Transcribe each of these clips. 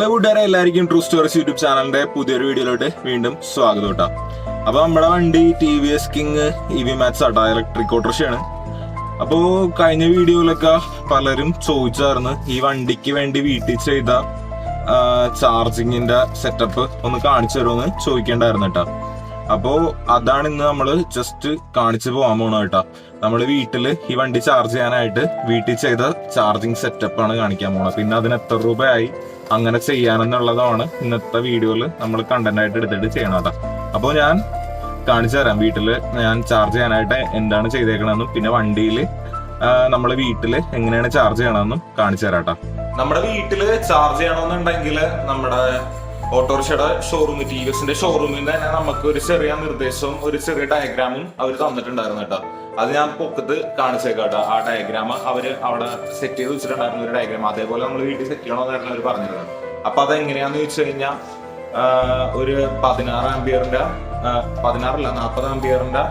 Hello കൂട്ടുകാരെ എല്ലാവർക്കും true stories YouTube ചാനലിന്റെ പുതിയൊരു വീഡിയോയിലോട്ട് വീണ്ടും സ്വാഗതം കേട്ടോ. അപ്പൊ നമ്മുടെ വണ്ടി T V S King E V Max auto electric ഓട്ടോറിക്ഷയാണ് അപ്പോ കഴിഞ്ഞ വീഡിയോയിലൊക്കെ പലരും ചോദിച്ചായിരുന്നു ഈ വണ്ടിക്ക് വേണ്ടി വീട്ടിൽ ചെയ്ത ചാർജിങ്ങിന്റെ സെറ്റപ്പ് ഒന്ന് കാണിച്ചു തരുമെന്ന് ചോദിക്കേണ്ടായിരുന്നു കേട്ടോ. അപ്പോ അതാണ് ഇന്ന് നമ്മൾ ജസ്റ്റ് കാണിച്ചു പോകാൻ പോണ കേട്ടോ. നമ്മൾ വീട്ടിൽ ഈ വണ്ടി ചാർജ് ചെയ്യാനായിട്ട് വീട്ടിൽ ചെയ്ത ചാർജിങ് സെറ്റപ്പ് ആണ് കാണിക്കാൻ പോണത്. പിന്നെ അതിന് എത്ര രൂപയായി? അങ്ങനെ ചെയ്യാനെന്നുള്ളതാണ് ഇന്നത്തെ വീഡിയോയിൽ നമ്മൾ കണ്ടന്റ് ആയിട്ട് എടുത്തിട്ട് ചെയ്യണത് അപ്പോൾ ഞാൻ കാണിച്ചു തരാം. വീട്ടിൽ ഞാൻ ചാർജ് ചെയ്യാനായിട്ട് എന്താണ് ചെയ്തേക്കണമെന്നും പിന്നെ വണ്ടിയിൽ നമ്മൾ വീട്ടിൽ എങ്ങനെയാണ് ചാർജ് ചെയ്യണമെന്നും കാണിച്ചു തരാം കേട്ടോ. നമ്മുടെ വീട്ടിൽ ചാർജ് ചെയ്യണമെന്നുണ്ടെങ്കിൽ നമ്മുടെ ഓട്ടോറിക്ഷയുടെ ഷോറൂമിൽ ടി വി എസിന്റെ ഷോറൂമിൽ നിന്ന് തന്നെ നമുക്ക് ഒരു ചെറിയ നിർദ്ദേശവും ഒരു ചെറിയ ഡയഗ്രാമും അവർ തന്നിട്ടുണ്ടായിരുന്നു കേട്ടോ. അത് ഞാൻ പൊക്കത്ത് കാണിച്ചേക്കാട്ടോ ആ ഡയഗ്രാം അവർ അവിടെ സെറ്റ് ചെയ്ത് വെച്ചിട്ടുണ്ടായിരുന്ന ഒരു ഡയഗ്രാം അതേപോലെ നമ്മൾ വീട്ടിൽ സെറ്റ് ചെയ്യണമെന്നായിരുന്നു അവർ പറഞ്ഞിരുന്നത് അപ്പൊ അതെങ്ങനെയാന്ന് ചോദിച്ചു കഴിഞ്ഞാൽ ഒരു പതിനാറ് ആംബിയറിന്റെ പതിനാറല്ല നാൽപ്പത് ആംബിയറിന്റെ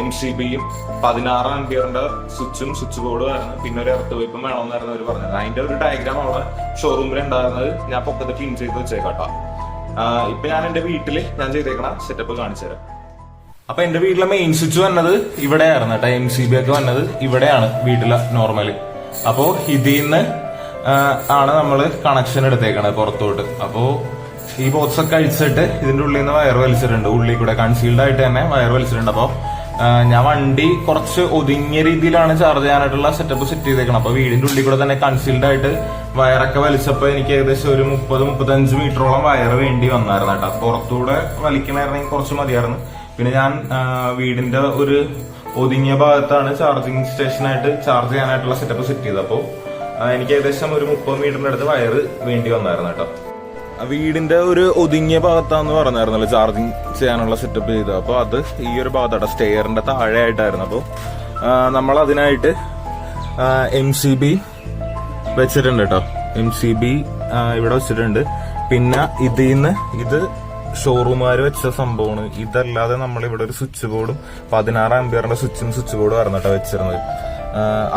എം സി ബിയും പതിനാറ് ആംബിയറിന്റെ സ്വിച്ചും സ്വിച്ച് ബോർഡും ആയിരുന്നു. പിന്നെ ഒരു എർത്ത് വയ്പ്പും വേണമെന്നായിരുന്നു അവർ പറഞ്ഞത്. അതിന്റെ ഒരു ഡയഗ്രാം അവിടെ ഷോറൂമിൽ ഉണ്ടായിരുന്നത് ഞാൻ പൊക്കത്ത് പിൻ ചെയ്ത് വെച്ചേക്കാട്ടോ ഇപ്പൊ ഞാൻ എന്റെ വീട്ടിൽ ഞാൻ ചെയ്തേക്കണ സെറ്റപ്പ് കാണിച്ചു തരാം. അപ്പൊ എന്റെ വീട്ടിലെ മെയിൻ സ്വിച്ച് വന്നത് ഇവിടെയായിരുന്നു കേട്ടോ എം സി ബി ഒക്കെ വന്നത് ഇവിടെയാണ് വീട്ടിലെ നോർമൽ അപ്പോ ഇതിൽ നിന്ന് ആണ് നമ്മൾ കണക്ഷൻ എടുത്തേക്കണത് പുറത്തോട്ട്. അപ്പോ ഈ ബോക്സ് ഒക്കെ അഴിച്ചിട്ട് ഇതിന്റെ ഉള്ളിൽ നിന്ന് വയർ വലിച്ചിട്ടുണ്ട്. ഉള്ളിൽ കൂടെ കൺസീൽഡ് ആയിട്ട് തന്നെ വയർ വലിച്ചിട്ടുണ്ട്. അപ്പോ ഞാൻ വണ്ടി കുറച്ച് ഒതുങ്ങിയ രീതിയിലാണ് ചാർജ് ചെയ്യാനായിട്ടുള്ള സെറ്റപ്പ് സെറ്റ് ചെയ്തേക്കണം അപ്പൊ വീടിന്റെ ഉള്ളിൽ കൂടെ തന്നെ കൺസീൽഡ് ആയിട്ട് വയറൊക്കെ വലിച്ചപ്പോ എനിക്ക് ഏകദേശം ഒരു മുപ്പത് മുപ്പത്തഞ്ച് മീറ്ററോളം വയർ വേണ്ടി വന്നായിരുന്നു കേട്ടോ. പുറത്തൂടെ വലിക്കണായിരുന്നെങ്കിൽ കുറച്ച് മതിയായിരുന്നു. പിന്നെ ഞാൻ വീടിന്റെ ഒരു ഒതുങ്ങിയ ഭാഗത്താണ് ചാർജിങ് സ്റ്റേഷനായിട്ട് ചാർജ് ചെയ്യാനായിട്ടുള്ള സെറ്റപ്പ് സെറ്റ് ചെയ്തത്. അപ്പോൾ എനിക്ക് ഏകദേശം ഒരു മുപ്പത് മീറ്ററിന്റെ അടുത്ത് വയറ് വേണ്ടി വന്നായിരുന്നു കേട്ടോ. വീടിന്റെ ഒരു ഒതുങ്ങിയ ഭാഗത്താന്ന് പറഞ്ഞായിരുന്നല്ലോ ചാർജിങ് ചെയ്യാനുള്ള സെറ്റപ്പ് ചെയ്തത്. അപ്പോൾ അത് ഈ ഒരു ഭാഗത്താണ് സ്റ്റെയറിന്റെ താഴെ ആയിട്ടായിരുന്നു അപ്പോൾ നമ്മൾ അതിനായിട്ട് എം സി ബി വെച്ചിട്ടുണ്ട് കേട്ടോ എം സി ബി ഇവിടെ വെച്ചിട്ടുണ്ട്. പിന്നെ ഇതിൽ നിന്ന് ഇത് ഷോറൂമുകാർ വെച്ച സംഭവമാണ്. ഇതല്ലാതെ നമ്മൾ ഇവിടെ ഒരു സ്വിച്ച് ബോർഡും പതിനാറ് അമ്പയറിന്റെ സ്വിച്ചും സ്വിച്ച് ബോർഡും ആയിരുന്നു വെച്ചിരുന്നത്.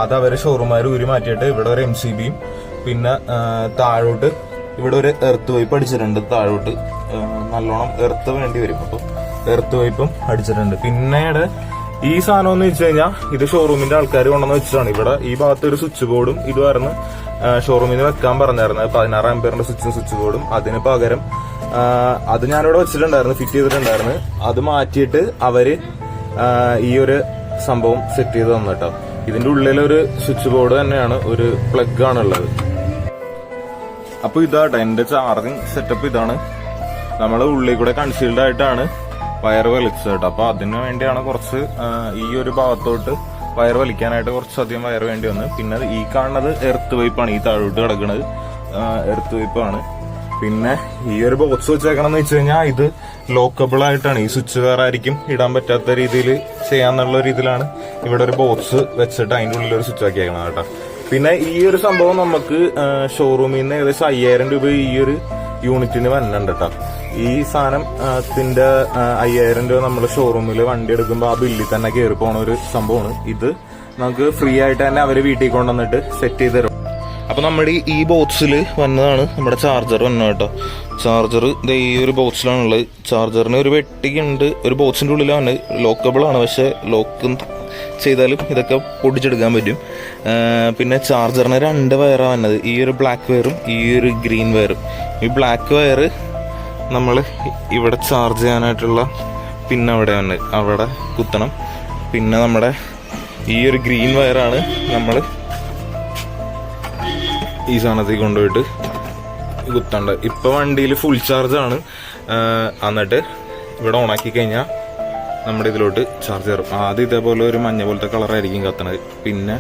അത് അവർ ഷോറൂമുകാർ ഊരി മാറ്റിയിട്ട് ഇവിടെ ഒരു എം സി ബിയും പിന്നെ താഴോട്ട് ഇവിടെ ഒരു എർത്ത് വൈപ്പ് അടിച്ചിട്ടുണ്ട് താഴോട്ട്. നല്ലോണം എർത്ത് വേണ്ടി വരും. അപ്പൊ എർത്ത് വൈപ്പും അടിച്ചിട്ടുണ്ട്. പിന്നീട് ഈ സാധനം എന്ന് വെച്ച് കഴിഞ്ഞാൽ ഇത് ഷോറൂമിന്റെ ആൾക്കാർ കൊണ്ടുവന്ന് വെച്ചിട്ടാണ് ഇവിടെ ഈ ഭാഗത്ത് ഒരു സ്വിച്ച് ബോർഡും ഇതുമായിരുന്നു ഷോറൂമിൽ നിന്ന് വെക്കാൻ പറഞ്ഞായിരുന്നു. പതിനാറ് ആംപിയറിന്റെ സ്വിച്ചും സ്വിച്ച് ബോർഡും അതിന് പകരം അത് ഞാനിവിടെ വെച്ചിട്ടുണ്ടായിരുന്നു ഫിറ്റ് ചെയ്തിട്ടുണ്ടായിരുന്നു. അത് മാറ്റിയിട്ട് അവർ ഈ ഒരു സംഭവം സെറ്റ് ചെയ്ത് തന്നു കേട്ടോ. ഇതിന്റെ ഉള്ളിലൊരു സ്വിച്ച് ബോർഡ് തന്നെയാണ് ഒരു പ്ലഗ് ആണുള്ളത് അപ്പൊ ഇതാട്ടോ എന്റെ ചാർജിങ് സെറ്റപ്പ് ഇതാണ്. നമ്മൾ ഉള്ളിൽ കൂടെ കൺസീൽഡ് ആയിട്ടാണ് വയർ വലിച്ചത് കേട്ടോ. അപ്പൊ അതിന് വേണ്ടിയാണ് കുറച്ച് ഈ ഒരു ഭാഗത്തോട്ട് വയർ വലിക്കാനായിട്ട് കുറച്ചധികം വയർ വേണ്ടി വന്നു. പിന്നെ ഈ കാണുന്നത് എർത്ത് പൈപ്പാണ് ഈ താഴോട്ട് കിടക്കുന്നത് എർത്ത് പൈപ്പാണ് പിന്നെ ഈ ഒരു ബോക്സ് വെച്ചേക്കണം എന്ന് വെച്ച് കഴിഞ്ഞാൽ ഇത് ലോക്കബിൾ ആയിട്ടാണ്. ഈ സ്വിച്ച് വേറെ ആയിരിക്കും. ഇടാൻ പറ്റാത്ത രീതിയിൽ ചെയ്യാന്നുള്ള രീതിയിലാണ് ഇവിടെ ഒരു ബോക്സ് വെച്ചിട്ട് അതിന്റെ ഉള്ളിൽ ഒരു സ്വിച്ച് ആക്കിയേക്കണം കേട്ടോ. പിന്നെ ഈ ഒരു സംഭവം നമുക്ക് ഷോറൂമിൽ നിന്ന് ഏകദേശം അയ്യായിരം രൂപ ഈ ഒരു യൂണിറ്റിന് വന്നിട്ടുണ്ട് കേട്ടോ. ഈ സാധനത്തിന്റെ അയ്യായിരം രൂപ നമ്മൾ ഷോറൂമിൽ വണ്ടി എടുക്കുമ്പോൾ ആ ബില്ലിൽ തന്നെ കയറി പോണ ഒരു സംഭവമാണ്. ഇത് നമുക്ക് ഫ്രീ ആയിട്ട് തന്നെ അവർ വീട്ടിൽ കൊണ്ടുവന്നിട്ട് സെറ്റ് ചെയ്ത് തരും. അപ്പൊ നമ്മുടെ ഈ- ബോക്സിൽ വന്നതാണ് നമ്മുടെ ചാർജർ വന്നത് കേട്ടോ. ചാർജർ ഈ ഒരു ബോക്സിലാണുള്ളത് ചാർജറിന് ഒരു വെട്ടിയുണ്ട് ഒരു ബോക്സിന്റെ ഉള്ളിലാണ്. ലോക്കബിൾ ആണ്. പക്ഷെ ലോക്ക് ചെയ്താലും ഇതൊക്കെ പൊടിച്ചെടുക്കാൻ പറ്റും. പിന്നെ ചാർജറിന് രണ്ട് വയറാണ് വന്നത്. ഈ ഒരു ബ്ലാക്ക് വയറും ഈ ഒരു ഗ്രീൻ വയറും ഈ ബ്ലാക്ക് വയർ നമ്മൾ ഇവിടെ ചാർജ് ചെയ്യാനായിട്ടുള്ള അവിടെ ഉണ്ട്. അവിടെ കുത്തണം. പിന്നെ നമ്മുടെ ഈ ഒരു ഗ്രീൻ വയറാണ് നമ്മൾ ഈ സാധനത്തിൽ കൊണ്ടുപോയിട്ട് കുത്തണ്ട ഇപ്പോൾ വണ്ടിയിൽ ഫുൾ ചാർജാണ് എന്നിട്ട് ഇവിടെ ഓണാക്കി കഴിഞ്ഞാൽ നമ്മുടെ ഇതിലോട്ട് ചാർജ് കയറും ആദ്യം ഇതേപോലെ ഒരു മഞ്ഞ പോലത്തെ കളറായിരിക്കും കത്തണത്. പിന്നെ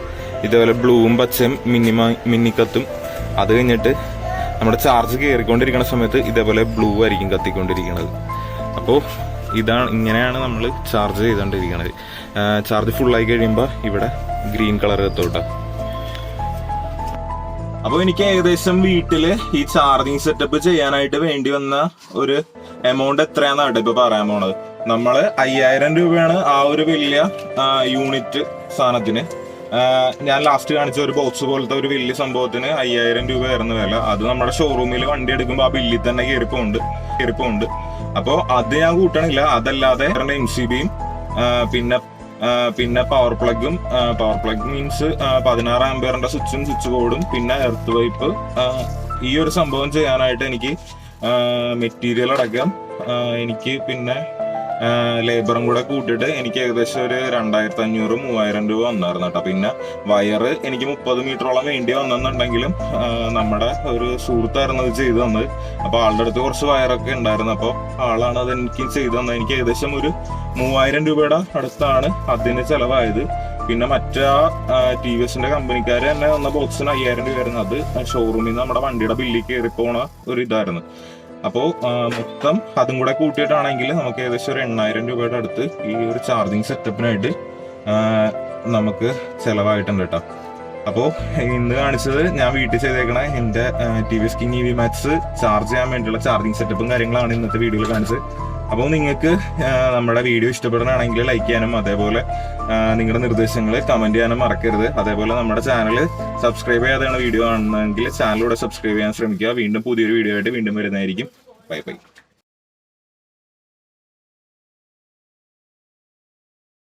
ഇതേപോലെ ബ്ലൂവും പച്ചയും മിന്നി മിന്നിക്കത്തും. അത് കഴിഞ്ഞിട്ട് നമ്മുടെ ചാർജ് കയറിക്കൊണ്ടിരിക്കുന്ന സമയത്ത് ഇതേപോലെ ബ്ലൂ ആയിരിക്കും കത്തിക്കൊണ്ടിരിക്കുന്നത് അപ്പോൾ ഇതാണ് ഇങ്ങനെയാണ് നമ്മൾ ചാർജ് ചെയ്തുകൊണ്ടിരിക്കുന്നത് ചാർജ് ഫുള്ളായി കഴിയുമ്പോൾ ഇവിടെ ഗ്രീൻ കളർ എത്തോട്ടെ അപ്പോൾ എനിക്ക് ഏകദേശം വീട്ടിൽ ഈ ചാർജിങ് സെറ്റപ്പ് ചെയ്യാനായിട്ട് വേണ്ടി വന്ന ഒരു എമൗണ്ട് എത്രയാന്നാണ് ഇപ്പൊ പറയാൻ പോണത്. നമ്മൾ അയ്യായിരം രൂപയാണ് ആ ഒരു വലിയ യൂണിറ്റ് സാധനത്തിന് ഞാൻ ലാസ്റ്റ് കാണിച്ച ഒരു ബോക്സ് പോലത്തെ ഒരു വലിയ സംഭവത്തിന് അയ്യായിരം രൂപയായിരുന്നു വില. അത് നമ്മുടെ ഷോറൂമിൽ വണ്ടി എടുക്കുമ്പോൾ ആ ബില്ലിൽ തന്നെ കയറിപ്പോണ്ട് കയറിപ്പോണ്ട്. അപ്പോൾ അത് ഞാൻ കൂട്ടണില്ല. അതല്ലാതെ എം സി ബിയും പിന്നെ പിന്നെ പവർ പ്ലഗും പവർ പ്ലഗ് മീൻസ് പതിനാറ് ആംബിയറിന്റെ സ്വിച്ചും സ്വിച്ച് ബോർഡും പിന്നെ എർത്ത് വൈപ്പ് ഈ ഒരു സംഭവം ചെയ്യാനായിട്ട് എനിക്ക് മെറ്റീരിയൽ അടക്കം എനിക്ക് പിന്നെ ലേബറും കൂടെ കൂട്ടിയിട്ട് എനിക്ക് ഏകദേശം ഒരു രണ്ടായിരത്തി അഞ്ഞൂറ് മൂവായിരം രൂപ വന്നായിരുന്നു കേട്ടോ. പിന്നെ വയറ് എനിക്ക് മുപ്പത് മീറ്ററോളം വേണ്ടി വന്നെന്നുണ്ടെങ്കിലും നമ്മുടെ ഒരു സുഹൃത്തായിരുന്നു അത് ചെയ്തു തന്നത്. അപ്പൊ ആളുടെ അടുത്ത് കുറച്ച് വയറൊക്കെ ഉണ്ടായിരുന്നു. അപ്പോൾ ആളാണ് അത് എനിക്ക് ചെയ്തു തന്നത്. എനിക്ക് ഏകദേശം ഒരു മൂവായിരം രൂപയുടെ അടുത്താണ് അതിന് ചെലവായത്. പിന്നെ മറ്റാ ടി വി എസിന്റെ കമ്പനിക്കാർ തന്നെ വന്ന ബോക്സിന് അയ്യായിരം രൂപയായിരുന്നു. അത് ഷോറൂമിൽ നിന്ന് നമ്മുടെ വണ്ടിയുടെ ബില്ലിൽ കയറി പോണ ഒരു ഇതായിരുന്നു. അപ്പോൾ മൊത്തം അതും കൂടെ കൂട്ടിയിട്ടാണെങ്കിൽ നമുക്ക് ഏകദേശം ഒരു എണ്ണായിരം രൂപയുടെ അടുത്ത് ഈ ഒരു ചാർജിങ് സെറ്റപ്പിനായിട്ട് നമുക്ക് ചിലവായിട്ടുണ്ട് കേട്ടോ അപ്പോൾ ഇന്ന് കാണിച്ചത് ഞാൻ വീട്ടിൽ ചെയ്തേക്കണ എന്റെ T V S King E V Max charge ചെയ്യാൻ വേണ്ടിയുള്ള ചാർജിങ് സെറ്റപ്പും കാര്യങ്ങളാണ് ഇന്നത്തെ വീഡിയോയിൽ കാണിച്ചത്. അപ്പോൾ നിങ്ങൾക്ക് നമ്മുടെ വീഡിയോ ഇഷ്ടപ്പെടുന്നതാണെങ്കിൽ ലൈക്ക് ചെയ്യാനും അതേപോലെ നിങ്ങളുടെ നിർദ്ദേശങ്ങൾ കമന്റ് ചെയ്യാനും മറക്കരുത്. അതേപോലെ നമ്മുടെ ചാനൽ സബ്സ്ക്രൈബ് ചെയ്യാതെയാണ് വീഡിയോ കാണുന്നതെങ്കിൽ ചാനലിലൂടെ സബ്സ്ക്രൈബ് ചെയ്യാൻ ശ്രമിക്കുക. വീണ്ടും പുതിയൊരു വീഡിയോ ആയിട്ട് വീണ്ടും വരുന്നതായിരിക്കും. Bye bye